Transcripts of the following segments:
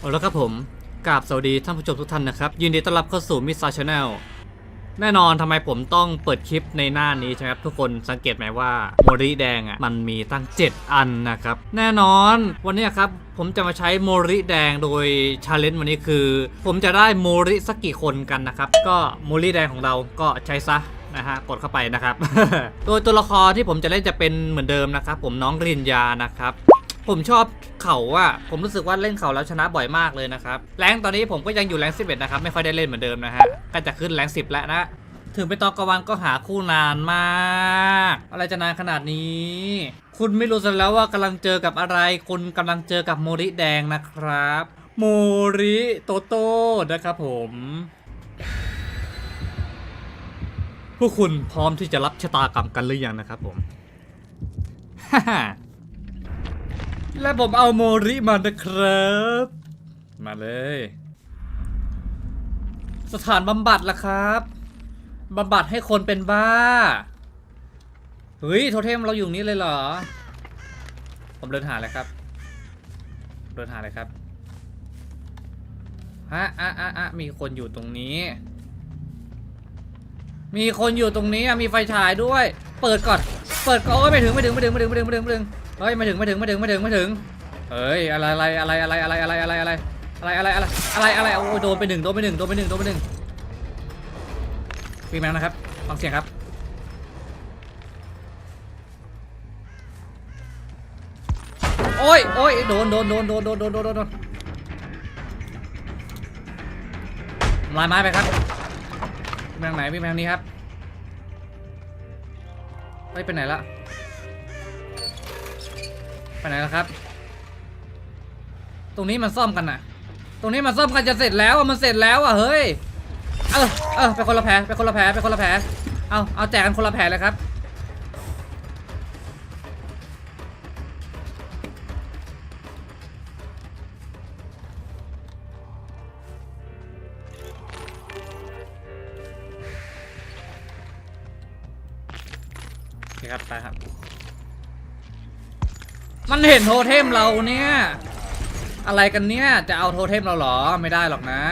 เอาละครับผมกราบสวัสดีท่านผู้ชมทุกท่านนะครับ ยินดีต้อนรับเข้าสู่มิสซาชาแนลแน่นอนทำไมผมต้องเปิดคลิปในหน้านี้ใช่ไหมครับทุกคนสังเกตไหมว่าโมริแดงอะมันมีตั้ง 7 อันนะครับ แน่นอนวันนี้ครับผมจะมาใช้โมริแดงโดยชาเลนจ์วันนี้คือ ผมจะได้โมริสักกี่คนกันนะครับ ก็โมริแดงของเราก็ใช้ซะนะฮะกดเข้าไปนะครับ โดยตัวละครที่ผมจะเล่นจะเป็นเหมือนเดิมนะครับ ผมน้องรินยานะครับ ผมชอบเขาอะผมรู้สึกว่าเล่นเขาแล้วชนะบ่อยมากเลยนะครับแรงตอนนี้ผมก็ยังอยู่แรงสิบเอ็ดนะครับไม่ค่อยได้เล่นเหมือนเดิมนะฮะก็จะขึ้นแรงสิบแล้วนะถึงไปตอกวันก็หาคู่นานมาก อะไรจะนานขนาดนี้ คุณไม่รู้ซะแล้วว่ากำลังเจอกับอะไร คุณกำลังเจอกับโมริแดงนะครับ โมริโตโต้นะครับผมพวกคุณพร้อมที่จะรับชะตากรรมกันหรือยังนะครับผมฮ่าฮ่า และผมเอาโมริมานะครับ มาเลย สถานบำบัดล่ะครับบำบัดให้คนเป็นบ้า เฮ้ย โทเทมเราอยู่นี้เลยเหรอ ผมเดินหาเลยครับ เดินหาเลยครับ ฮะอะอะอะมีคนอยู่ตรงนี้ มีคนอยู่ตรงนี้อะมีไฟฉายด้วย เปิดก่อน เปิดก่อนโอ้ยไม่ถึงไม่ถึงไม่ถึงไม่ถึงไม่ถึงไม่ถึงไม่ถึง เฮ้ยไม่ถึงไม่ถึงไม่ถึงไม่ถึงไม่ถึงเฮ้ยอะไรอะไรอะไรอะไรอะไรอะไรอะไรอะไรอะไรอะไรอะไรอะไรอะไรโอ้ยโดนไปหนึ่งโดนไปหนึ่งโดนไปหนึ่งโดนไปหนึ่งฟีแมนนะครับฟังเสียงครับโอ้ยโอ้ยโดนโดนโดนโดนโดนโดนโดนโดนโดนลายไม้ไปครับวิ่งไปทางไหนวิ่งไปทางนี้ครับเฮ้ยไปไหนละ ไปไหนแล้วครับ ตรงนี้มันซ่อมกันนะตรงนี้มันซ่อมกันจะเสร็จแล้วอะมันเสร็จแล้วอะเฮ้ย เออเออไปคนละแผลไปคนละแผลไปคนละแผลเอาเอาแจกกันคนละแผลเลยครับ มันเห็นโทเทมเราเนี่ย อะไรกันเนี่ย จะเอาโทเทมเราเหรอ ไม่ได้หรอกนะ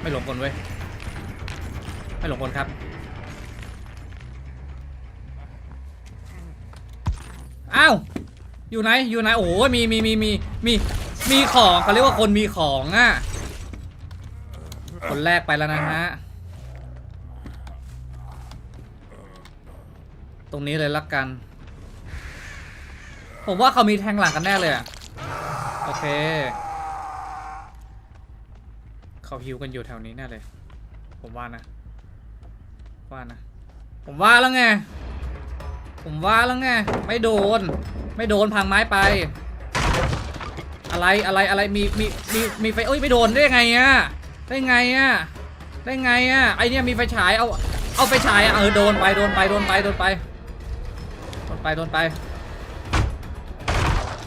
ไม่หลงกลเว้ย ไม่หลงกลครับ อ้าว อยู่ไหน อยู่ไหน โอ้โห มีมีมีมีมีมีของเขาเรียกว่าคนมีของอะ คนแรกไปแล้วนะฮะ ตรงนี้เลยละกัน ผมว่าเขามีแทงหลังกันแน่เลยอะโอเค เขาฮิวกันอยู่แถวนี้แน่เลย ผมว่านะ ว่านะ ผมว่าแล้วไง ผมว่าแล้วไง ไม่โดน ไม่โดนพังไม้ไป อะไรอะไรอะไรมีมีมีมีไฟเอ้ยไม่โดนได้ยังไงอะได้ไงอะได้ไงอะไอเนี้ยมีไฟฉายเอาเอาไฟฉายอะเออโดนไปโดนไปโดนไปโดนไป ไปโดนไป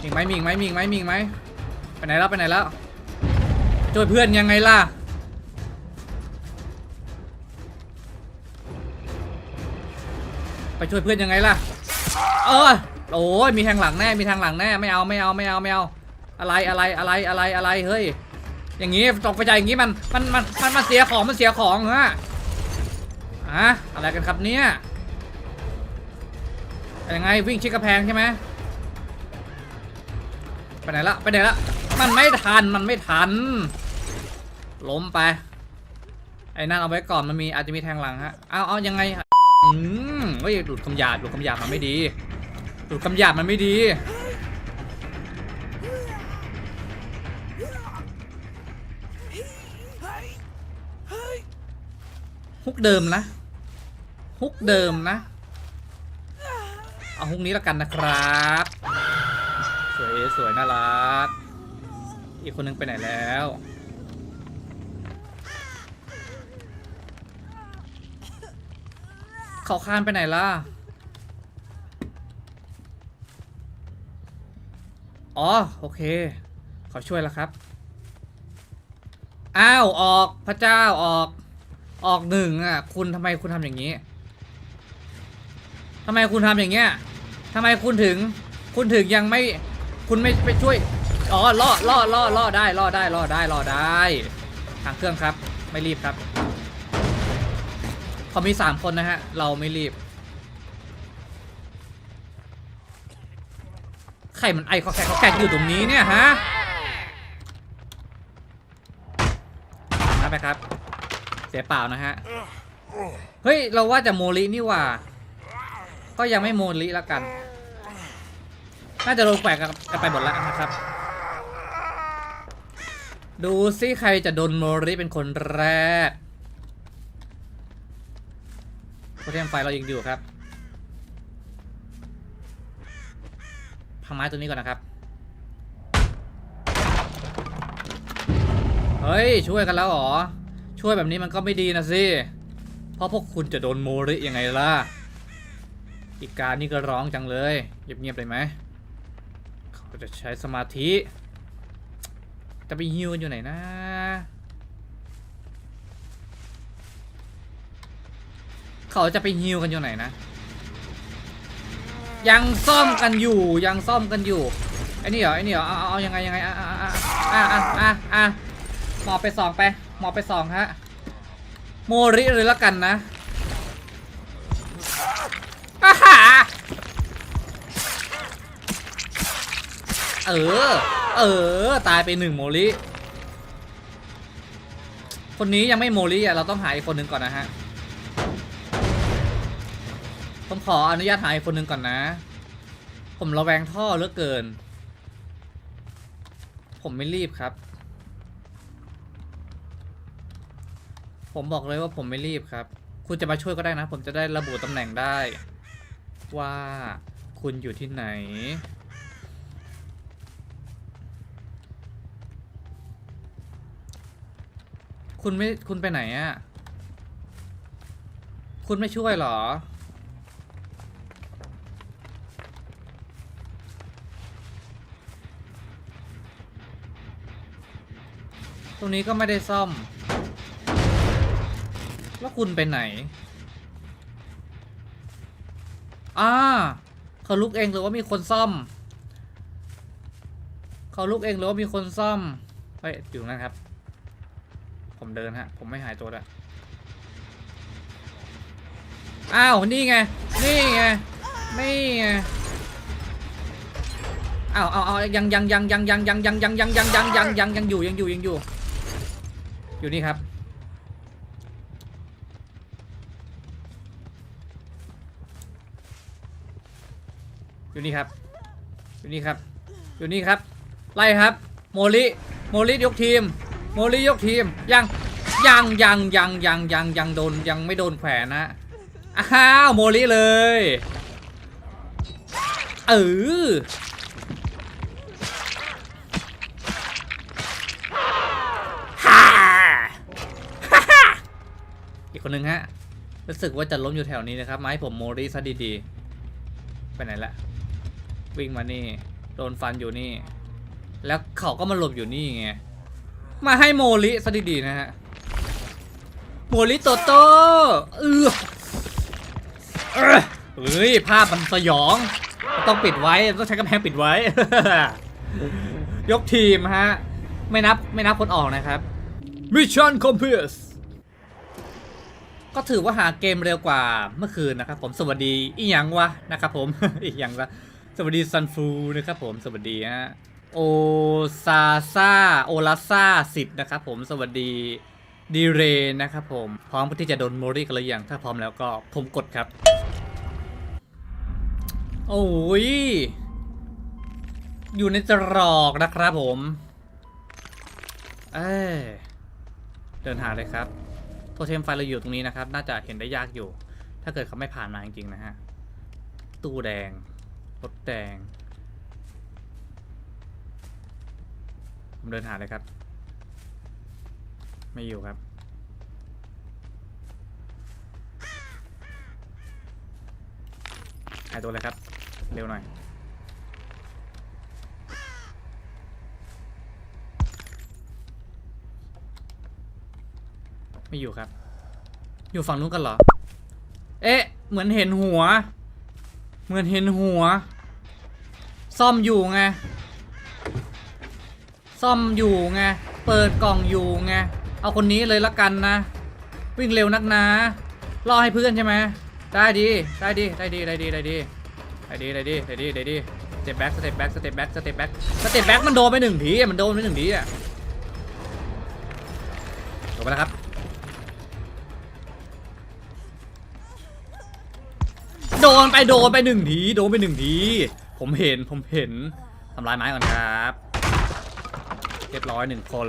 มีอีกไหมมีอีกไหมมีอีกไหมมีอีกไหมไปไหนแล้วไปไหนแล้วช่วยเพื่อนยังไงล่ะไปช่วยเพื่อนยังไงล่ะเออโอ้ยมีทางหลังแน่มีทางหลังแน่ไม่เอาไม่เอาไม่เอาไม่เอาอะไรอะไรอะไรอะไรอะไรเฮ้ยอย่างงี้ตกไปใจอย่างงี้มันมันมันมันมันเสียของมันเสียของฮะอะอะไรกันครับเนี่ย ยังไงวิ่งชิดกระแพงใช่ไหมไปไหนละไปไหนละมันไม่ทันมันไม่ทัน ล้มไป ไอ้นั่นเอาไว้ก่อนมันมีอาจจะมีแทงหลังฮะเอาเอายังไงอืมเฮ้ยหลุดคำหยาบหลุดคำหยาบมันไม่ดีหลุดคำหยาบมันไม่ดีฮุกเดิมนะฮุกเดิมนะ เอาฮุกนี้แล้วกันนะครับ สวยสวยน่ารัก อีกคนนึงไปไหนแล้ว เขาคานไปไหนล่ะ อ๋อ โอเค เขาช่วยแล้วครับ อ้าว ออกพระเจ้าออก ออกหนึ่งอะ คุณทำไมคุณทำอย่างนี้ ทำไมคุณทำอย่างเงี้ยทำไมคุณถึง คุณถึงยังไม่ คุณไม่ไปช่วย อ๋อล่อล่อล่อล่อได้ล่อได้ล่อได้ล่อได้ ทางเครื่องครับ ไม่รีบครับเขามีสามคนนะฮะ เราไม่รีบ ใครมันไอเขาแขกเขาแขกอยู่ตรงนี้เนี่ยฮะนะไปครับ เสียเปล่านะฮะ เฮ้ย เราว่าจะโมลินี่ว่า ก็ยังไม่โมลิแล้วกัน น่าจะโดนแขวกกันไปหมดแล้วนะครับ ดูซิใครจะโดนโมริเป็นคนแรกโปรเทมไฟเรายังอยู่ครับพังไม้ตัวนี้ก่อนนะครับ เฮ้ย ช่วยกันแล้วหรอ ช่วยแบบนี้มันก็ไม่ดีนะสิ เพราะพวกคุณจะโดนโมริยังไงล่ะ อีกการนี่ก็ร้องจังเลยเงียบๆเลยไหมเขาจะใช้สมาธิ จะไปฮิวกันอยู่ไหนนะเขาจะไปฮิวกันอยู่ไหนนะ ยังซ่อมกันอยู่ยังซ่อมกันอยู่ไอ้นี่เหรอไอ้นี่เหรอเอาเอายังไงยังไงอะอะอะอะอะอะอะหมอบไปสองไปหมอบไปสองฮะโมริเลยละกันนะ อาหาเออ เออ ตายไปหนึ่งโมริคนนี้ยังไม่โมริอะ เราต้องหาอีกคนหนึ่งก่อนนะฮะ ผมขออนุญาตหาอีกคนหนึ่งก่อนนะ ผมระแวงท่อเหลือเกิน ผมไม่รีบครับ ผมบอกเลยว่าผมไม่รีบครับ คุณจะมาช่วยก็ได้นะ ผมจะได้ระบุตำแหน่งได้ ว่าคุณอยู่ที่ไหน คุณไม่ คุณไปไหนอะ่ะคุณไม่ช่วยเหรอ ตรงนี้ก็ไม่ได้ซ่อม แล้วคุณไปไหน อ่าเขาลุกเองหรือว่ามีคนซ่อม เขาลุกเองหรือว่ามีคนซ่อมเฮ้ยอยู่นั้นครับ ผมเดินฮะ ผมไม่หายตัวละอ้าว นี่ไง นี่ไง นี่ไง อ้าวอ้าวอ้าวยังยังยังยังยังยังยังยังยังยังยังยังยังยังอยู่ยังอยู่ยังอยู่ อยู่นี่ครับ นี่ครับอยู่นี่ครับอยู่นี่ครับไล่ครับ โมลิโมลิยกทีม โมลิยกทีมยังยังยังยังยังยังยังโดนยังไม่โดนแขวนนะอ้าวโมลิเลยเออฮ่าฮ่าฮ่าอีกคนหนึ่งฮะรู้สึกว่าจะล้มอยู่แถวนี้นะครับมาให้ผมโมริซะดีๆไปไหนละ วิ่งมานี่ โดนฟันอยู่นี่ แล้วเขาก็มาหลบอยู่นี่ไง มาให้โมริซะดีๆนะฮะ โมริโตโต้เออเออเฮ้ย ภาพมันสยอง ต้องปิดไว้ ต้องใช้กำแพงปิดไว้ ยกทีมฮะ ไม่นับไม่นับคนออกนะครับ Mission Compass ก็ถือว่าหาเกมเร็วกว่าเมื่อคืนนะครับผมสวัสดีอีหยังวะนะครับผม อีหยังวะ สวัสดีซันฟูนะครับผมสวัสดีฮะโอซาซาโอลาซาสิบนะครับผมสวัสดีดีเรนะครับผมพร้อมที่จะโดนโมริกันหรือยังถ้าพร้อมแล้วก็ผมกดครับ โอ้ย อยู่ในตรอกนะครับผม เอ้เดินหาเลยครับโทเทมไฟเราอยู่ตรงนี้นะครับ น่าจะเห็นได้ยากอยู่ ถ้าเกิดเขาไม่ผ่านมาจริงๆนะฮะ ตู้แดง รถแดงผมเดินหาเลยครับ ไม่อยู่ครับหายตัวเลยครับ เร็วหน่อยไม่อยู่ครับ อยู่ฝั่งนู้นกันเหรอ เอ๊ะ เหมือนเห็นหัว เหมือนเห็นหัว ซ่อมอยู่ไง ซ่อมอยู่ไง เปิดกล่องอยู่ไง เอาคนนี้เลยละกันนะ วิ่งเร็วนักนะรอให้เพื่อนใช่ไหมได้ดีได้ดีได้ดีได้ดีได้ดีได้ดีได้ดีได้ดีได้ดีสเต็ปแบ็กสเต็ปแบ็กสเต็ปแบ็กสเต็ปแบ็กสเต็ปแบ็กมันโดนไปหนึ่งทีอะมันโดนไปหนึ่งทีอะจบไปแล้วครับ โดนไปโดนไปหนึ่งที โดนไปหนึ่งที ผมเห็นผมเห็นทำลายไม้ก่อนครับเรียบร้อยหนึ่งคน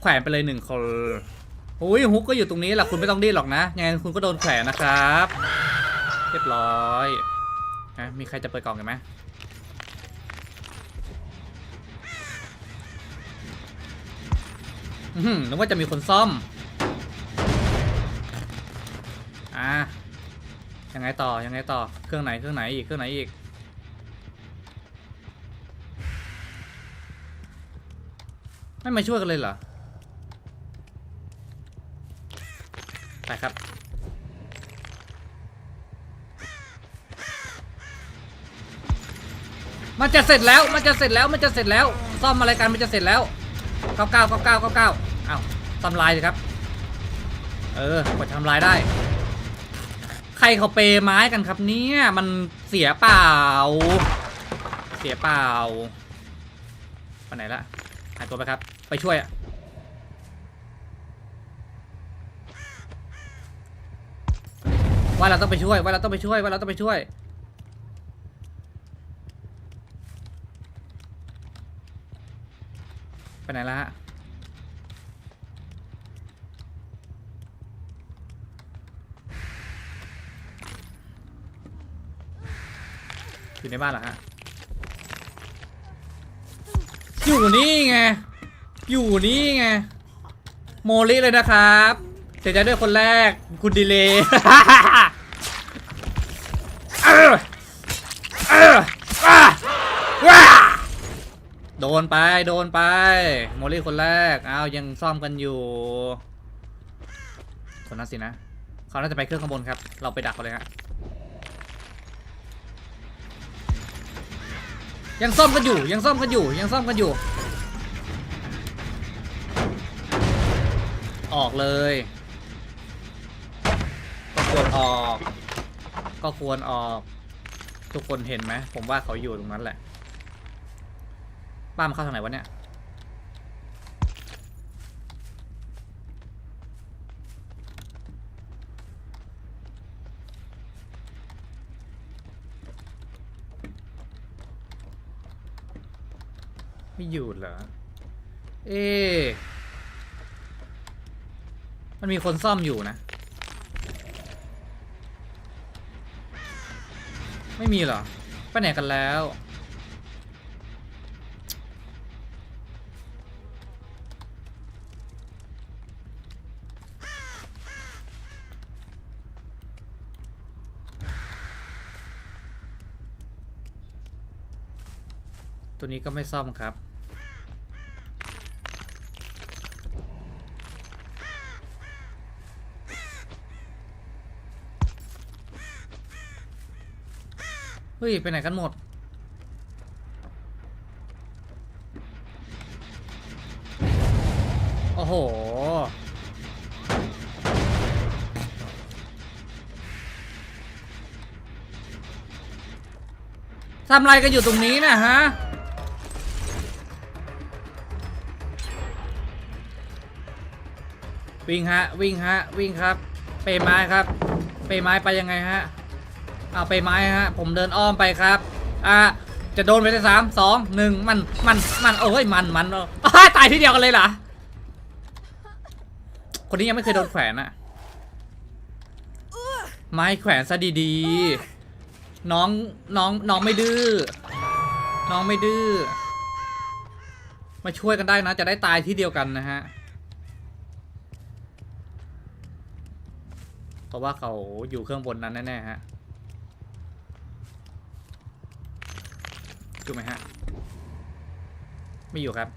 แขวนไปเลยหนึ่งคนโอ้ยฮุกก็อยู่ตรงนี้แหละคุณไม่ต้องดิ้นหรอกนะยังไงคุณก็โดนแขวนนะครับ เรียบร้อยนะมีใครจะเปิดกล่องกันไหมนึกว่าจะมีคนซ่อม อะยังไงต่อยังไงต่อเครื่องไหนเครื่องไหนอีกเครื่องไหนอีก ไม่มาช่วยกันเลยเหรอ ไปครับ มันจะเสร็จแล้ว มันจะเสร็จแล้ว มันจะเสร็จแล้ว ซ่อมอะไรกัน มันจะเสร็จแล้วเก้าเก้าเก้าเก้าเก้าเก้าอ้าวทำลายสิครับ เออกดทำลายได้ ใครเขาเปย์ไม้กันครับเนี่ย มันเสียเปล่า เสียเปล่าไปไหนละหายตัวไปครับ ไปช่วยอะว่าเราต้องไปช่วยว่าเราต้องไปช่วยว่าเราต้องไปช่วย ไปไหนละฮะอยู่ในบ้านเหรอฮะอยู่นี่ไง อยู่นี่ไง โมลิเลยนะครับ เสียใจด้วยคนแรก คุณดีเลยเออเอออ่โดนไป โดนไป โมลี่คนแรก อ้าวยังซ่อมกันอยู่ คนนั้นสินะ เขาน่าจะไปเครื่องข้างบนครับ เราไปดักเขาเลยฮะ ยังซ่อมกันอยู่ ยังซ่อมกันอยู่ ยังซ่อมกันอยู่ ออกเลย ก็ควรออก ก็ควรออก ทุกคนเห็นไหมผมว่าเขาอยู่ตรงนั้นแหละป้ามันเข้าทางไหนวะเนี่ยไม่อยู่เหรอ เอ๊ะ มันมีคนซ่อมอยู่นะ ไม่มีเหรอไปไหนกันแล้ว ตัวนี้ก็ไม่ซ่อมครับ ฮ้ย ไปไหนกันหมด โอ้โห ทำไรกันอยู่ตรงนี้นะฮะ วิ่งฮะ วิ่งฮะ วิ่งครับ เปไม้ครับ เปไม้ไปยังไงฮะ เอาไปไม้ฮะ ผมเดินอ้อมไปครับ อะจะโดนไปได้สามสองหนึ่งมัน มัน มัน โอ้ย มัน มันอ้าตายทีเดียวกันเลยเหรอ คนนี้ยังไม่เคยโดนแขวนอะไม้แขวนซะดีๆ น้อง น้อง น้องไม่ดื้อ น้องไม่ดื้อ มาช่วยกันได้นะ จะได้ตายที่เดียวกันนะฮะเพราะว่าเขาอยู่เครื่องบนนั้นแน่ๆฮะ อยู่ไหมฮะ ไม่อยู่ครับ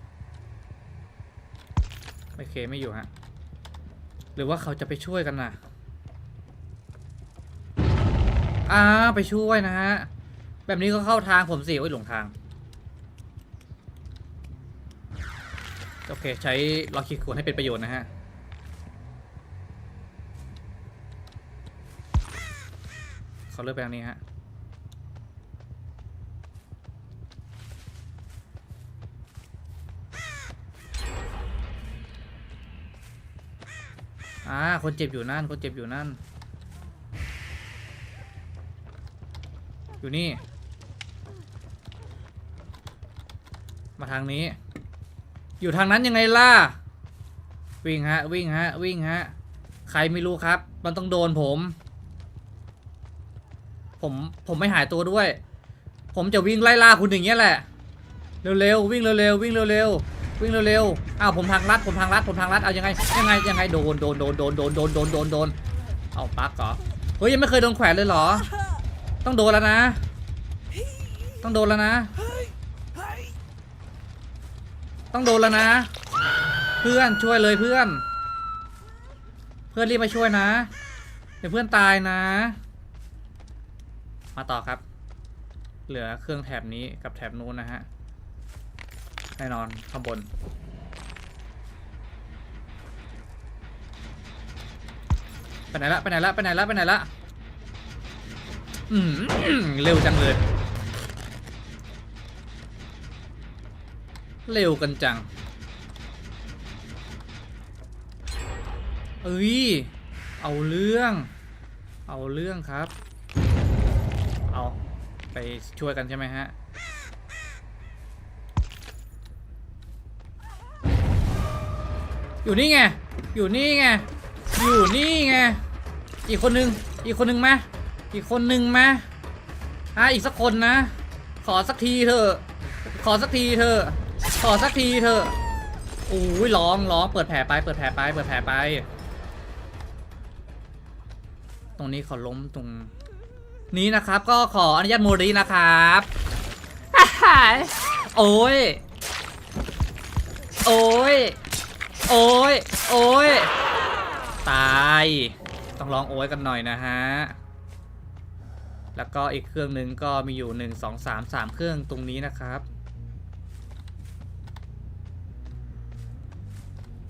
โอเคไม่อยู่ฮะ หรือว่าเขาจะไปช่วยกันนะอ่าไปช่วยนะฮะ แบบนี้ก็เข้าทางผมสิโอ้ยหลงทาง โอเคใช้ล็อกคิกขวดให้เป็นประโยชน์นะฮะเขาเลือกไปทางนี้ฮะ อ่าคนเจ็บอยู่นั่น คนเจ็บอยู่นั่น อยู่นี่ มาทางนี้ อยู่ทางนั้นยังไงล่ะ วิ่งฮะ วิ่งฮะ วิ่งฮะ ใครไม่รู้ครับ มันต้องโดนผม ผม ผมไม่หายตัวด้วย ผมจะวิ่งไล่ล่าคุณอย่างเงี้ยแหละ เร็วๆ วิ่งเร็วๆ วิ่งเร็วๆ วิ่งเร็วๆ อ้าวผมทางลัดผมทางลัดผมทางลัดเอายังไงยังไงยังไงโดนโดนโดนโดนโดนโดนโดนโดนโดนเอาปักเหรอเฮ้ยยังไม่เคยโดนแขวนเลยเหรอ ต้องโดนแล้วนะ ต้องโดนแล้วนะ ต้องโดนแล้วนะ เพื่อนช่วยเลยเพื่อน เพื่อนรีบมาช่วยนะเดี๋ยวเพื่อนตายนะ มาต่อครับ เหลือเครื่องแถบนี้กับแถบนู้นนะฮะ แน่นอนข้างบน ไปไหนละไปไหนละไปไหนละไปไหนละอืมเร็วจังเลย เร็วกันจังเอ้ย เอาเรื่อง เอาเรื่องครับ เอาไปช่วยกันใช่ไหมฮะ อยู่นี่ไง อยู่นี่ไง อยู่นี่ไง อีกคนนึง อีกคนนึงมา อีกคนนึงมาอะอีกสักคนนะ ขอสักทีเถอะ ขอสักทีเถอะ ขอสักทีเถอะโอ้ยร้องร้องเปิดแผลไป เปิดแผลไป เปิดแผลไป ตรงนี้ขอล้มตรงนี้นะครับ ก็ขออนุญาตโมรินะครับโอ้ย โอ้ย โอ้ย โอ้ย ตาย ต้องร้องโอ้ยกันหน่อยนะฮะ แล้วก็อีกเครื่องหนึ่งก็มีอยู่1 2 3 3เครื่องตรงนี้นะครับ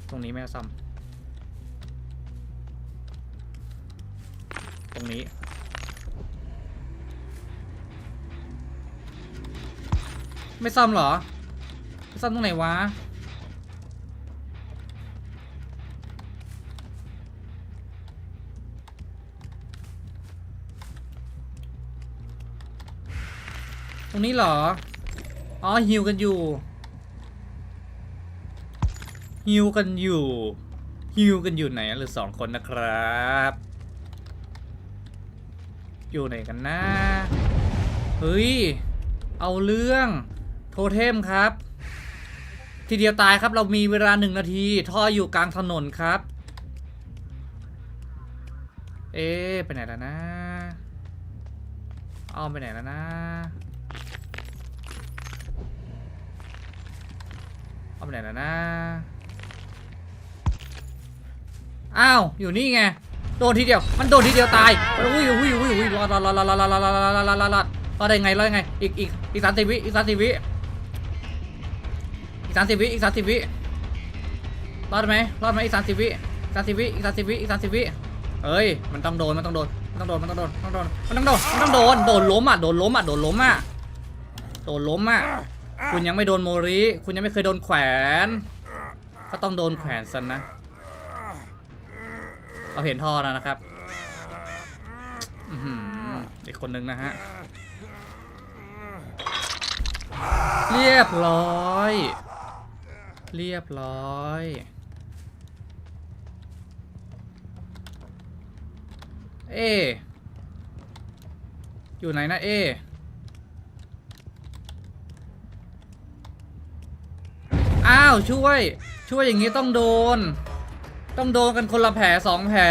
ตรงนี้ไม่ซ่อม ตรงนี้ไม่ซ่อมเหรอไม่ซ่อมตรงไหนวะ รงนี้เหรอ อ๋อฮิวกันอยู่ฮิวกันอยู่ฮิวกันอยู่ไหนหรือสองคนนะครับ อยู่ไหนกันนะเฮ้ย เอาเรื่องโทเทมครับ ทีเดียวตายครับเรามีเวลาหนึ่งนาที ท่ออยู่กลางถนนครับ เอ๊ะไปไหนแล้วนะอ้อมไปไหนแล้วนะ เอา ไปไหนแล้วนะ อ้าว อยู่นี่ไง โดนทีเดียว มันโดนทีเดียวตายอุ้ยอุ้ยอุ้ยอุ้ยรอดรอดรอดรอดรอดรอดรอดรอดรอดรอดรอดรอดรอดรอดได้ไงรอดได้ไง อีกอีกอีกสามสิบวิอีกสามสิบวิอีกสามสิบวิอีกสามสิบวิรอดไหมรอดไหมอีกสามสิบวิอีกสามสิบวิอีกสามสิบวิอีกสามสิบวิเอ้ย มันต้องโดน มันต้องโดน มันต้องโดน มันต้องโดน มันต้องโดน มันต้องโดน มันต้องโดน โดนล้มอะ โดนล้มอะ โดนล้มอะ โดนล้มอะ คุณยังไม่โดนโมริ คุณยังไม่เคยโดนแขวน ก็ต้องโดนแขวนซันนะ เราเห็นท่อแล้วนะครับอีกคนนึงนะฮะ เรียบร้อย เรียบร้อยเอ อยู่ไหนนะเอ อ้าวช่วย ช่วยอย่างนี้ต้องโดน ต้องโดนกันคนละแผลสองแผล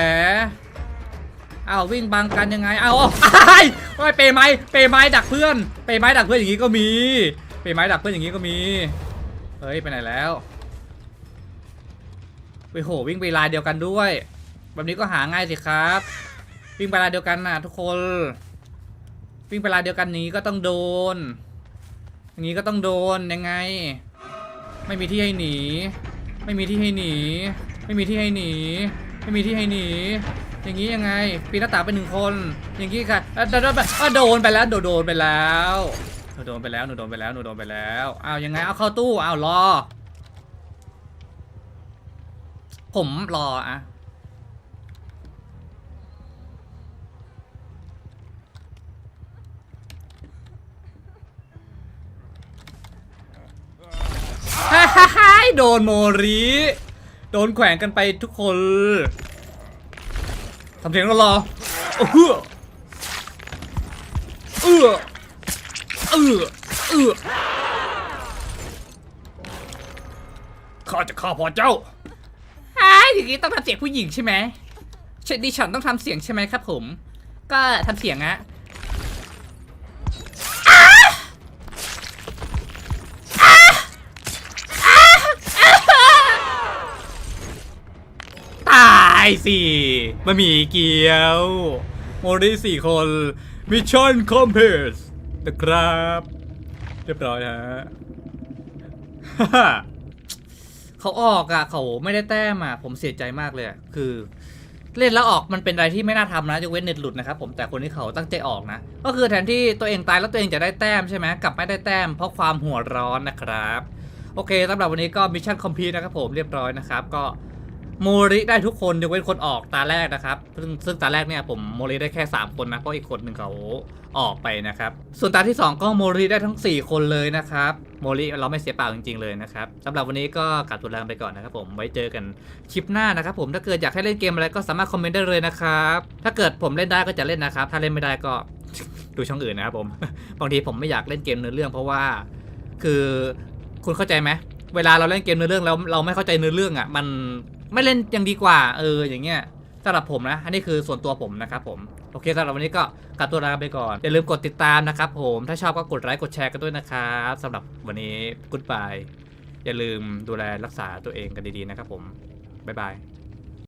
อ้าววิ่งบังกันยังไงอ้าวอ้ายโอ้เปไม้เปไม้ดักเพื่อน เปไม้ดักเพื่อนอย่างนี้ก็มี เปไม้ดักเพื่อนอย่างนี้ก็มีเฮ้ยไปไหนแล้วไปโหวิ่งไปลายเดียวกันด้วย แบบนี้ก็หาง่ายสิครับ วิ่งไปลายเดียวกันนะทุกคน วิ่งไปลายเดียวกันนี้ก็ต้องโดน อย่างนี้ก็ต้องโดนยังไง ไม่มีที่ให้หนี ไม่มีที่ให้หนี ไม่มีที่ให้หนี ไม่มีที่ให้หนี อย่างนี้ยังไง ปีนหน้าต่างไปหนึ่งคน อย่างนี้ค่ะอะโดนไปโดนไปแล้วโดนโดนไปแล้วหนูโดนไปแล้วหนูโดนไปแล้วหนูโดนไปแล้วอ้าวยังไงเอาเข้าตู้อ้าวรอ ผมรออะ ฮ่าฮ่าฮ่าโดนโมริ โดนแขวนกันไปทุกคนทำเสียงรอๆเออเออเออเออข้าจะฆ่าพ่อเจ้าฮ่าอย่างนี้ต้องทำเสียงผู้หญิงใช่ไหมเชดดิฉันต้องทำเสียงใช่ไหมครับผม ก็ทำเสียงอะ ตายสิมามีเกียว โมริสี่คนมิชชั่นคอมเพลสนะครับ เรียบร้อยฮะเขาออกอะเขาไม่ได้แต้มอะผมเสียใจมากเลยอะคือ เล่นแล้วออกมันเป็นอะไรที่ไม่น่าทำนะยกเว้นเน็ตหลุดนะครับผมแต่คนที่เขาตั้งใจออกนะ ก็คือแทนที่ตัวเองตายแล้วตัวเองจะได้แต้มใช่ไหมกลับไม่ได้แต้มเพราะความหัวร้อนนะครับ โอเคสำหรับวันนี้ก็มิชชั่นคอมพลีทนะครับผมเรียบร้อยนะครับก็ โมริได้ทุกคนยกเว้นคนออกตาแรกนะครับ ซึ่งซึ่งตาแรกเนี่ยผมโมริได้แค่ 3 คนนะ เพราะอีกคนหนึ่งเขาออกไปนะครับ ส่วนตาที่ 2 ก็โมริได้ทั้ง 4 คนเลยนะครับ โมริเราไม่เสียเปล่าจริง ๆ เลยนะครับสำหรับวันนี้ก็กลับตัวแรงไปก่อนนะครับผม ไว้เจอกันคลิปหน้านะครับผม ถ้าเกิดอยากให้เล่นเกมอะไรก็สามารถคอมเมนต์ได้เลยนะครับ ถ้าเกิดผมเล่นได้ก็จะเล่นนะครับ ถ้าเล่นไม่ได้ก็ดูช่องอื่นนะครับผม บางทีผมไม่อยากเล่นเกมเนื้อเรื่อง เพราะว่า คือคุณเข้าใจไหมเวลาเราเล่นเกมเนื้อเรื่องแล้วเราไม่เข้าใจเนื้อเรื่องอะ มัน ไม่เล่นยังดีกว่า เออ อย่างเงี้ยสำหรับผมนะ อันนี้คือส่วนตัวผมนะครับผม โอเคสำหรับวันนี้ก็กลับตัวลาไปก่อน อย่าลืมกดติดตามนะครับผม ถ้าชอบก็กดไลค์ กดแชร์กันด้วยนะครับสำหรับวันนี้กุ๊ดบาย อย่าลืมดูแลรักษาตัวเองกันดีๆนะครับผม บ๊ายบาย